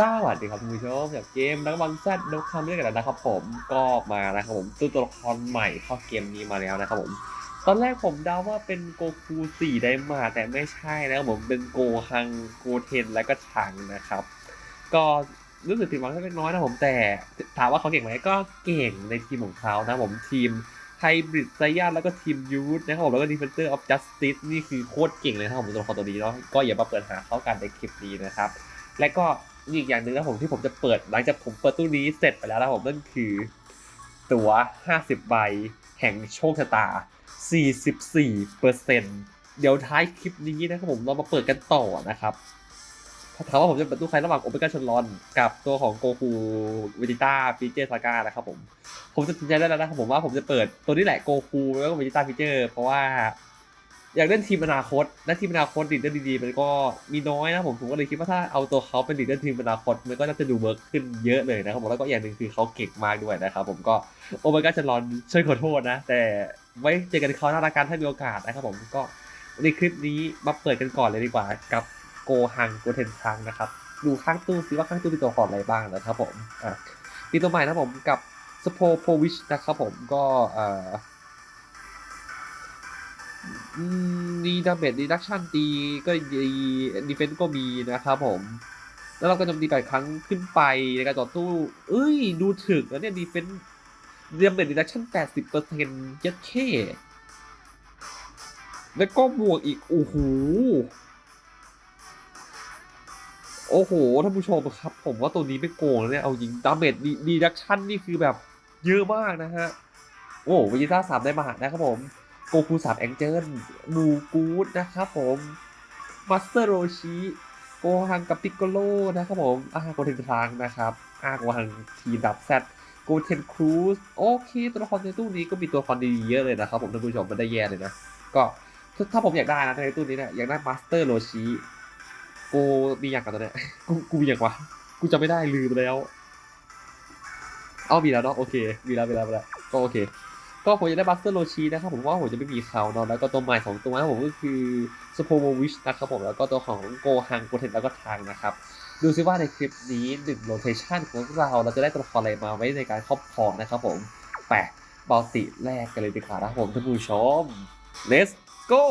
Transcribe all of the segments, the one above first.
สวัสดีครับคุณผู้ชมจากเกมนักบอลแซดนกคำเรียกกันแล้วนะครับ ผมก็มานะครับผมตัวตัวละครใหม่เข้าเกมนี้มาแล้วนะครับผม ตอนแรกผมเดาว่าเป็นโกคูสี่ไดมาแต่ไม่ใช่นะครับผมเป็นโกฮังโกเทนและก็ชังนะครับ ก็รู้สึกผิดหวังเล็กน้อยนะผมแต่ถามว่าเขาเก่งไหมก็เก่งในทีมของเขานะผมทีมไฮบริดไซยาแล้วก็ทีมยูทนะครับผมแล้วก็ดีเฟนเตอร์ออฟจัสติสนี่คือโคตรเก่งเลยนะครับผมตัวละครตัวนี้เนาะก็อย่ามาเปิดหาเข้ากันในคลิปนี้นะครับ และก็ อีกอย่างหนึ่งนะผมที่ผมจะเปิดหลังจากผมเปิดตู้นี้เสร็จไปแล้วนะผมนั่นคือ ตั๋ว 50 ใบ แห่งโชคชะตา 44เปอร์เซ็นเดี๋ยวท้ายคลิปนี้นะครับผมเรามาเปิดกันต่อนะครับถามว่าผมจะเปิดตู้ใครระหว่างโอเปก้าชนลอน กับตัวของโกคูเวจิต้าฟีเจอร์ซาก้านะครับผม ผมจะตัดสินใจได้แล้วนะครับผมว่าผมจะเปิดตัวนี้แหละโกคูแล้วก็เวจิต้าฟีเจอร์เพราะว่า อยากเล่นทีมอนาคต และทีมอนาคตดีดเล่นดีๆมันก็มีน้อยนะผมผมก็เลยคิดว่าถ้าเอาตัวเขาเป็นดีดเล่นทีมอนาคตมันก็น่าจะดูเวิร์กขึ้นเยอะเลยนะครับผมแล้วก็อย่างหนึ่งคือเขาเก่งมากด้วยนะครับผมก็โอเมก้าจะรอนช่วยขอโทษนะ แต่ไว้เจอกันเขาหน้าการถ้ามีโอกาสนะครับผมก็ในคลิปนี้มาเปิดกันก่อนเลยดีกว่ากับโกฮังโกเทนชังนะครับดูข้างตู้ซิว่าข้างตู้มีตัวละครอะไรบ้างนะครับผมอะมีตัวใหม่นะผมกับสโปโพวิชนะครับผมก็อ่อ อืมมีดาเมจดีดักชั่นตีก็ดีดีเฟนต์ก็มีนะครับผม แล้วเราก็โจมตีแปดครั้งขึ้นไปในการต่อสู้เอ้ย ดูถึกแล้วเนี่ยดีเฟนต์ดาเมจดีดักชั่นแปดสิบเปอร์เซ็นต์ยัดเข้แล้วก็บวกอีก โอ้โห โอ้โห ท่านผู้ชมครับ ผมว่าตัวนี้ไม่โกงแล้วเนี่ย เอาจริงดาเมจดีดักชั่นนี่คือแบบเยอะมากนะฮะ โอ้วิจิต้าสามได้มานะครับผม โกคูสามแองเจิลมูกูดนะครับผมมาสเตอร์โรชิโกฮังกับปิกโกโลนะครับผมอาโกเทนทางนะครับอาโกฮังทีดับแซดโกเทนครูสโอเค ตัวละครในตู้นี้ก็มีตัวละครดีๆเยอะเลยนะครับผมท่านผู้ชมมันได้แย่เลยนะ ก็ถ้าผมอยากได้นะในตู้นี้เนี่ยอยากได้มาสเตอร์โรชิกูมีอย่างกับตัวเนี้ยกูกูมีอย่างวะกูจะไม่ได้ลืมแล้ว เอามีแล้วเนาะโอเค มีแล้วมีแล้วมีแล้วก็โอเค ก็ผมจะได้บัสเตอร์โรชีนะครับผมว่าผมจะไม่มีเขาเนาะแล้วก็ตัวใหม่ของตัวนะผมก็คือสโปโมวิชนะครับผมแล้วก็ตัวของโกฮังโกเทนแล้วก็ทางนะครับดูซิว่าในคลิปนี้หนึ่งโลเคชันของเราเราจะได้ตัวละครอะไรมาไว้ในการครอบครองนะครับผมแปะบอลติแรกกันเลยดีกว่านะครับผมท่านผู้ชม let's go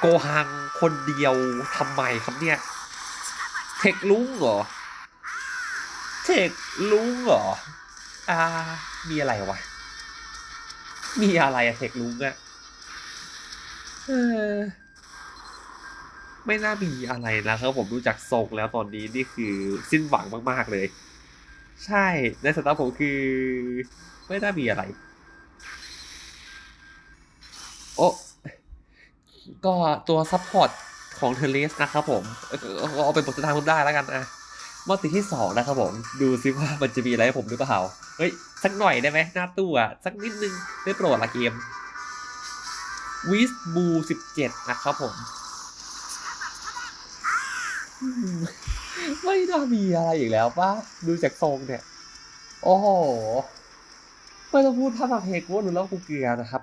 โกฮังคนเดียวทำไมครับเนี่ย เทคลุงเหรอ เทคลุงเหรอ อ่า มีอะไรวะ มีอะไรอะเทคลุงอะเออ ไม่น่ามีอะไรนะครับผมดูจากทรงแล้วตอนนี้นี่คือสิ้นหวังมากๆเลย ใช่ ในสายตาผมคือ ไม่น่ามีอะไร โอ้ก็ตัวซัพพอร์ตของเทเลสนะครับผม เออเอาเป็นบทสุดท้ายผมได้แล้วกันอะ มอติที่สองนะครับผม ดูซิว่ามันจะมีอะไรให้ผมหรือเปล่า เฮ้ย สักหน่อยได้ไหมหน้าตู้อะสักนิดนึงได้โปรดละเกมวิสบูสิบเจ็ดนะครับผม ไม่น่ามีอะไรอีกแล้วป่ะดูจากทรงเนี่ย โอ้โหไม่ต้องพูดท่าทางเฮกว่าหรือแล้วกูเกลือนะครับ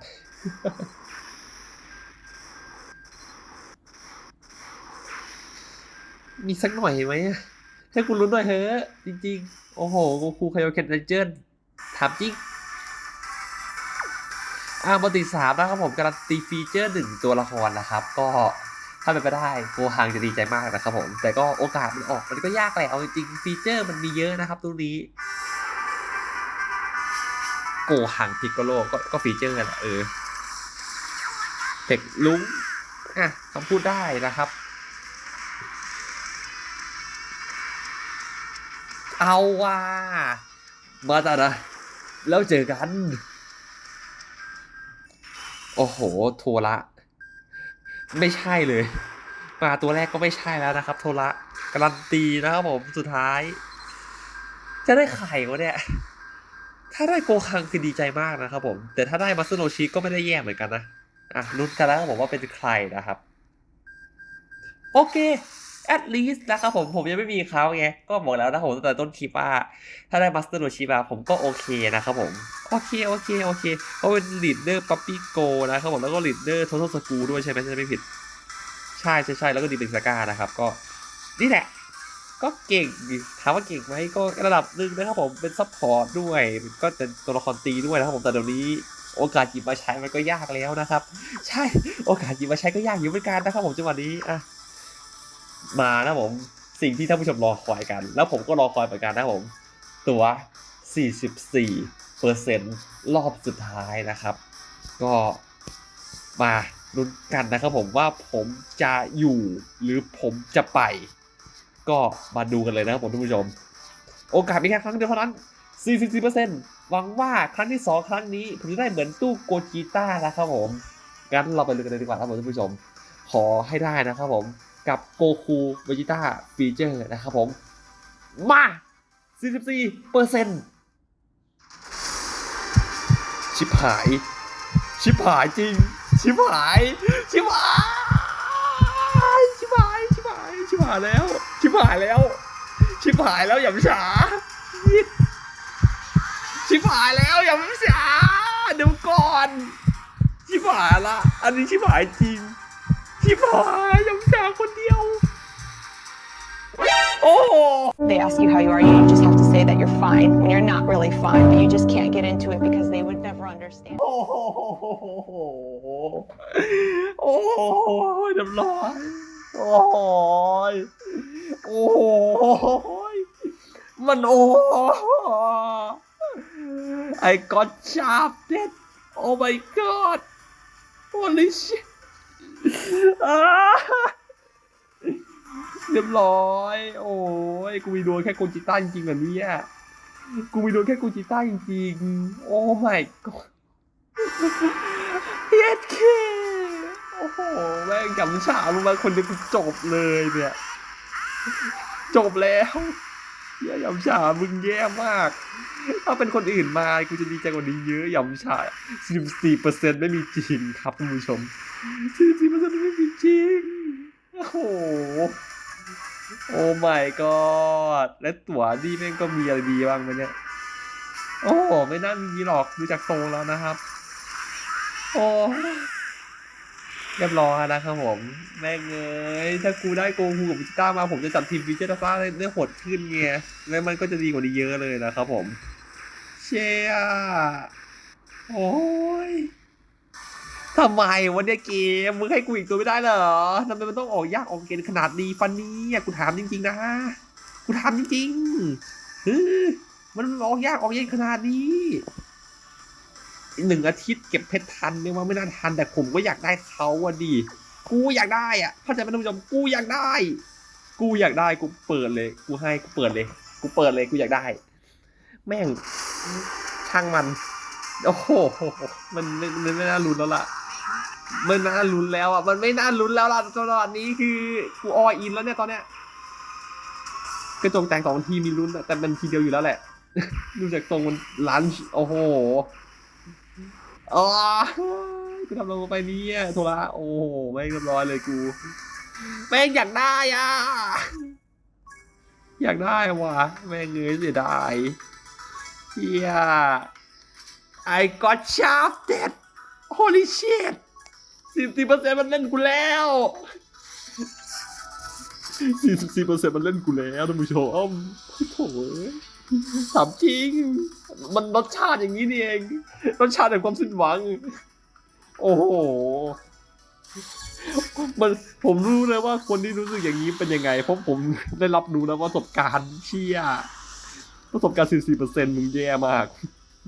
มีสักหน่อยไหมอะ ให้คุณรู้หน่อยเถอะจริง ๆ โอ้โหโกคูไคโอเคนเรนเจอร์ถามจริงอ่าบติสามนะครับผมการันตีฟีเจอร์หนึ่งตัวละครนะครับ ก็ถ้าเป็นไปได้โกฮังจะดีใจมากนะครับผม แต่ก็โอกาสมันออกมันก็ยากแหละเอาจริงๆฟีเจอร์มันมีเยอะนะครับตรงนี้ โกฮังพิกโกโลก็ก็ฟีเจอร์แหละเออเทคลุงอะคำพูดได้นะครับ เอาว่า มาจ้ะนะแล้วเจอกัน โอ้โห โทระ ไม่ใช่เลย มาตัวแรกก็ไม่ใช่แล้วนะครับ โทระ การันตีนะครับผม สุดท้าย จะได้ไข่วะเนี่ย ถ้าได้โกคังคือดีใจมากนะครับผม แต่ถ้าได้มาสโนชิก็ไม่ได้แย่เหมือนกันนะ อะลุ้นกันแล้วผมว่าเป็นใครนะครับ โอเค at least นะครับผมผมยังไม่มีเขาไงก็บอกแล้วนะผมตั้งแต่ต้นคลิปว่า ถ้าได้มาสเตอร์โรชิมาผมก็โอเคนะครับผม โอเค โอเค โอเคเขาเป็นลีดเดอร์ป๊ปปี้โกนะครับผมแล้วก็ลีดเดอร์ท o ทสกูด้วยใช่ไหมถ้าไม่ผิด ใช่ใช่ใช่แล้วก็ดีเป็นสกานะครับก็นี่แหละ ก็เก่งถามว่าเก่งไหมก็ระดับหนึ่งนะครับผมเป็นซัพพอร์ตด้วยก็เป็นตัวละครตีด้วยนะครับผมแต่เดี๋ยวนี้โอกาสหยิบมาใช้มันก็ยากแล้วนะครับ ใช่โอกาสหยิบมาใช้ก็ยากอยู่เหมือนกันนะครับผมจังหวะนี้อะ มานะผม สิ่งที่ท่านผู้ชมรอคอยกัน แล้วผมก็รอคอยเหมือนกันนะผม ตัว 44เปอร์เซ็นต์รอบสุดท้ายนะครับ ก็มาลุ้นกันนะครับผมว่าผมจะอยู่หรือผมจะไป ก็มาดูกันเลยนะครับผมท่านผู้ชม โอกาสมีแค่ครั้งเดียวเท่านั้น 44%หวังว่าครั้งที่ 2 ครั้งนี้ผมจะได้เหมือนตู้โกจิต้านะครับผมงั้นเราไปเลยกันเลยดีกว่าครับผมท่านผู้ชม ขอให้ได้นะครับผม กับโกคูเวจิต้าฟีเจอร์นะครับผม มา 44เปอร์เซ็นต์ชิบหาย ชิบหายจริง ชิบหาย ชิบหาย ชิบหาย ชิบหาย ชิบหายแล้ว ชิบหายแล้ว ชิบหายแล้วอย่ามช้าชิบหายแล้วอย่ามช้าเดี๋ยวก่อน ชิบหายละ อันนี้ชิบหายจริง ชิบหายอย่ามช้าคน เดียว โอ้โห They ask you how you are, you just have to say that you're fine when you're not really fine, but you just can't get into it because they would never understand. โอ้โหโอ้โหเรียบร้อยโอ้โหโอ้โหมันโอ้โห I got shafted oh my god holy shit อ่า เรียบร้อย โอ้ยกูมีดวงแค่โกจิต้าจริงๆเหรอเนี่ยกูมีดวงแค่โกจิต้าจริงๆ โอ้ my god เย็ดเคโอ้โหแม่งจำฉาลงมาคนเดียวกูจบเลยเนี่ย จบแล้วเหี้ยยำฉามึงแย่มาก ถ้าเป็นคนอื่นมา กูจะดีใจกว่านี้เยอะยำฉา14%ไม่มีจริงครับคุณผู้ชม14%ไม่มี โอ้ my god และตั๋วนี่แม่งก็มีอะไรดีบ้างไหมเนี่ย โอ้ไม่น่ามีหรอกดูจากทรงแล้วนะครับ โอ้เรียบร้อยนะครับผม แม่งเอ้ยถ้ากูได้โกคูกับวิจิต้ามาผมจะจัดทีมฟิเจอร์ฟ้าได้โหดขึ้นไงแล้วมันก็จะดีกว่านี้เยอะเลยนะครับผม เชียโอ้ ทำไมวันนี้เกมมึงให้กูอีกตัวไม่ได้เหรอทำไมมันต้องออกยากออกเกณฑ์ขนาดนี้ฟันนี้กูถามจริง ๆ นะกูถามจริงๆเฮ้ยมันออกยากออกเย็นขนาดนี้หนึ่งอาทิตย์เก็บเพชรทันเนี่ยว่าไม่น่าทันแต่ผมก็อยากได้เขาอะดิกูอยากได้อะเข้าใจไหมท่านผู้ชมกูอยากได้ กูอยากได้กูเปิดเลย กูให้กูเปิดเลย กูเปิดเลยกูอยากได้ แม่งช่างมัน โอ้โหมันมันมันไม่น่าลุ้นแล้วล่ะ มันน่าลุ้นแล้วอะ มันไม่น่าลุ้นแล้วล่ะตอนนี้คือกูออินแล้วเนี่ยตอนเนี้ยกระจกแต่งสองทีมีลุ้นแต่มันทีเดียวอยู่แล้วแหละ ดูจากทรงมันลันช์โอ้โหอ๋อกูทำลงไปเนี่ยโทระโอ้โหไม่เรียบร้อยเลยกูแม่งอยากได้อะอยากได้วะแม่งเงยเสียดายเฮีย I got shafted holy shit สิบสี่เปอร์เซ็นต์มันเล่นกูแล้วสี่สิบสี่เปอร์เซ็นต์มันเล่นกูแล้วท่านผู้ชมโถ่เอ้ยถามจริง มันรสชาติอย่างนี้นี่เอง รสชาติแห่งความสิ้นหวัง โอ้โห มันผมรู้เลยว่าคนที่รู้สึกอย่างนี้เป็นยังไง เพราะผมได้รับรู้แล้วว่าประสบการณ์เชี่ยประสบการณ์44เปอร์เซ็นต์มึงแย่มาก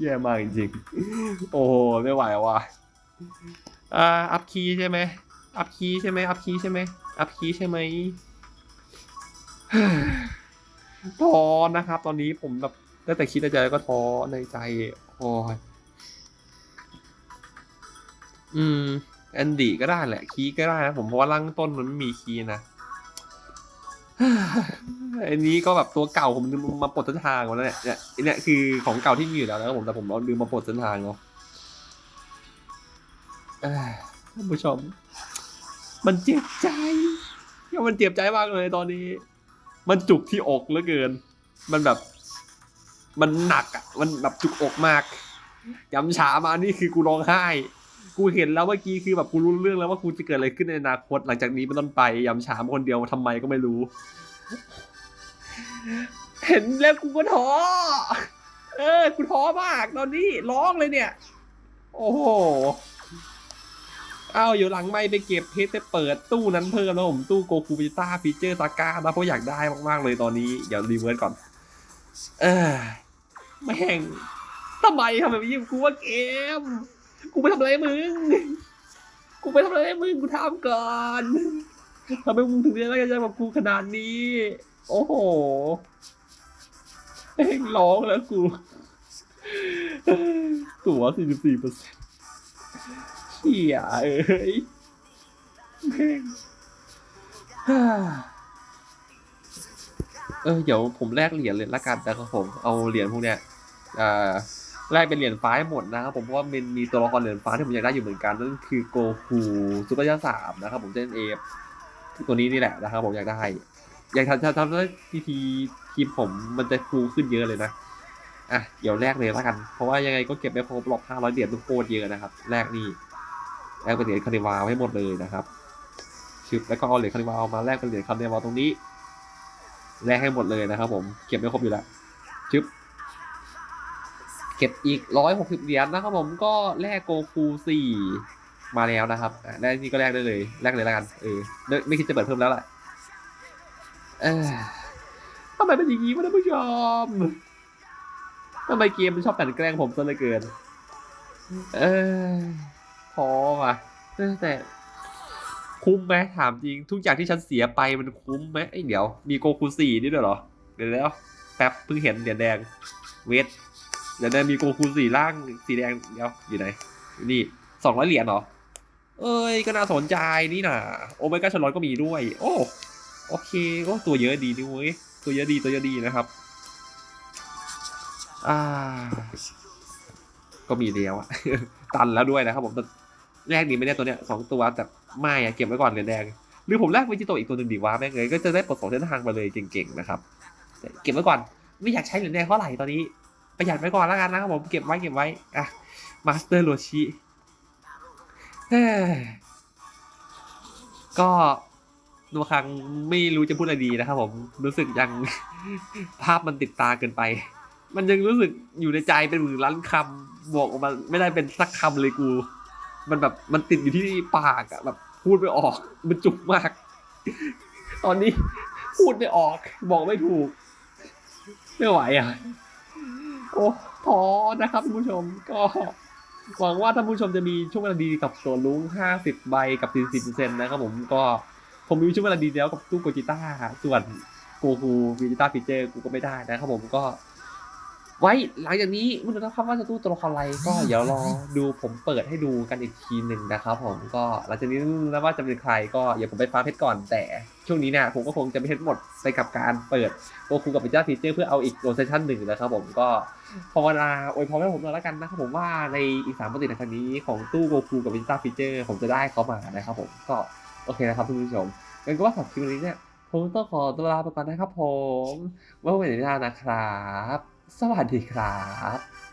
แย่มากจริงๆ โอ้โห ไม่ไหวว่ะ อ่าอัพคีย์ใช่ไหมอัพคีย์ใช่ไหมอัพคีย์ใช่ไหมอัพคีย์ใช่ไหมท้อนะครับ ตอนนี้ผมแบบได้แต่คิดในใจแล้วก็ท้อในใจโอ้ยอืมแอนดี้ก็ได้แหละ คีย์ก็ได้นะผมเพราะว่าล่างต้นมันไม่มีคีย์นะอันนี้ก็แบบตัวเก่าผมลืมมาปลดเส้นทางมาแล้วเนี่ยเนี่ยเนี่ยคือของเก่าที่มีอยู่แล้วนะผมแต่ผมลืมมาปลดเส้นทางเนาะ ท่านผู้ชม มันเจ็บใจก็มันเจ็บใจมากเลยตอนนี้ มันจุกที่อกเหลือเกิน มันแบบ มันหนักอะ มันแบบจุกอกมากยำฉามานี่คือกูร้องไห้ กูเห็นแล้วเมื่อกี้คือแบบกูรู้เรื่องแล้วว่ากูจะเกิดอะไรขึ้นในอนาคตหลังจากนี้เป็นต้นไปยำฉามคนเดียวทำไมก็ไม่รู้ เห็นแล้วกูก็ท้อ เออ กูท้อมาก ตอนนี้ร้องเลยเนี่ย โอ้โห อ้าวอยู่หลังไม่ไปเก็บเพชรไปเปิดตู้นั้นเพิ่มแล้วผมตู้โกคูวิต้าฟีเจอร์ซาก้านะเพราะอยากได้มากๆเลยตอนนี้ เดี๋ยวรีเวิร์สก่อน เออแม่งทำไมทำแบบนี้กูว่าเกม กูไปทำอะไรมึง กูไปทำอะไรมึงกูทำก่อนทำไมมึงถึงได้ไล่ใจกับกูขนาดนี้ โอ้โหแม่งร้องแล้วกู ตัว44เปอร์ เซ็นต์เชี่ยเอ้ยแม่งเออเดี๋ยวผมแลกเหรียญเลยละกันนะครับผมเอาเหรียญพวกเนี้ยอ่าแลกเป็นเหรียญฟ้าให้หมดนะครับผมเพราะว่ามันมีตัวละครเหรียญฟ้าที่ผมอยากได้อยู่เหมือนกันนั่นคือโกคูซูเปอร์ยาสามนะครับผมเจนเอฟตัวนี้นี่แหละนะครับผมอยากได้ อยากทำทำทำให้ทีทีทีมผมมันจะฟูขึ้นเยอะเลยนะอะเดี๋ยวแลกเลยละกัน เพราะว่ายังไงก็เก็บไม่ครบหรอกห้าร้อยเหรียญทุกโคตรเยอะนะครับแลกนี่ แลกเป็นเหรียญคานิวาให้หมดเลยนะครับชึบแล้วก็เอาเหรียญคานิวามาแลกเป็นเหรียญคานิวาตรงนี้แลกให้หมดเลยนะครับ ผมเก็บไม่ครบอยู่แล้วจึ๊บเก็บอีกร้อยหกสิบเหรียญนะครับผมก็แลกโกคูสี่มาแล้วนะครับแลกนี่ก็แลกได้เลยแลกเลยแล้วกันเออไม่คิดจะเปิดเพิ่มแล้วแหละเออทำไมเป็นอย่างนี้วะท่านผู้ชมทำไมเกมมันชอบกันแกล้งผมซะเหลือเกิน เออ พอว่ะแต่คุ้มไหมถามจริง ทุกอย่างที่ฉันเสียไปมันคุ้มไหมไอ้เดี๋ยว มีโกคูสี่นี่ด้วยเหรอ เดี๋ยวแล้วแป๊บเพิ่งเห็นเหรียญแดง เวทเดี๋ยวแดงมีโกคูสี่ล่างสีแดงเดี๋ยวอยู่ไหน นี่สองร้อยเหรียญเหรอ เอ้ย ก็น่าสนใจนี่นะโอเมก้าชลอนก็มีด้วย โอ้โอเคโอ้ตัวเยอะดีนี่เว้ยตัวเยอะดีตัวเยอะดีนะครับ อ่า ก็มีแล้วอะตันแล้วด้วยนะครับผม แต่แรกนี้ไม่ได้ตัวเนี้ยสองตัวแต่ไม่อะเก็บไว้ก่อนเหรียญแดง หรือผมแลกวิจิโตอีกตัวหนึ่งดีวะแม่งเลยก็จะได้ปลดสองเส้นทางไปเลยเก่งๆนะครับเก็บไว้ก่อนไม่อยากใช้เหรียญแดงเท่าไหร่ตอนนี้ประหยัดไว้ก่อนแล้วกันนะครับผมเก็บไว้เก็บไว้อะมาสเตอร์โรชิก็ตัวครั้งไม่รู้จะพูดอะไรดีนะครับผมรู้สึกยังภาพมันติดตาเกินไป มันยังรู้สึกอยู่ในใจเป็นหมื่นล้านคำบอกออกมาไม่ได้เป็นสักคำเลยกู มันแบบมันติดอยู่ที่ปากอะแบบพูดไม่ออก มันจุกมาก ตอนนี้พูดไม่ออก บอกไม่ถูก ไม่ไหวอะ โอ้ท้อนะครับท่านผู้ชมก็หวังว่าท่านผู้ชมจะมีช่วงเวลาดีกับตัวลุง50 ใบกับ 40%นนะครับผมก็ผมมีช่วงเวลาดีแล้วกับตู้โกจิต้าส่วนโกคูวิจิต้าฟีเจอร์กูก็ไม่ได้นะครับผมก็ ไว้หลังจากนี้ไมันนะครับว่าจะตู้ตัวละครอะไรก็เดี๋ยวรอดูผมเปิดให้ดูกันอีกทีหนึ่งนะครับ ผมก็หลังจากนี้ไม่รู้นะว่าจะเป็นใครก็อย่าผมไปฟ้าเพชรก่อนแต่ ช่วงนี้เนี่ยผมก็คงจะไม่เพชรหมดไปกับการเปิดโกคูกับปิจ้าฟีเจอร์เพื่อเอาอีกโรเซชั่นหนึ่งนะครับ ผมก็ภาวนาอวยพรให้ผมหน่อยแล้วกันนะครับผมว่าในอีกสามปฏิทินครั้งนี้ของตู้โกคูกับปิจ้าฟีเจอร์ ผมจะได้เขามานะครับ ผมก็โอเคนะครับท่านผู้ชมงั้นก็ว่าสำหรับคลิปนี้เนี่ยผมต้องขอตัวลาไปก่อนนะครับ ผมไว้พบกันใหม่ในหน้านะครับ สวัสดีครับ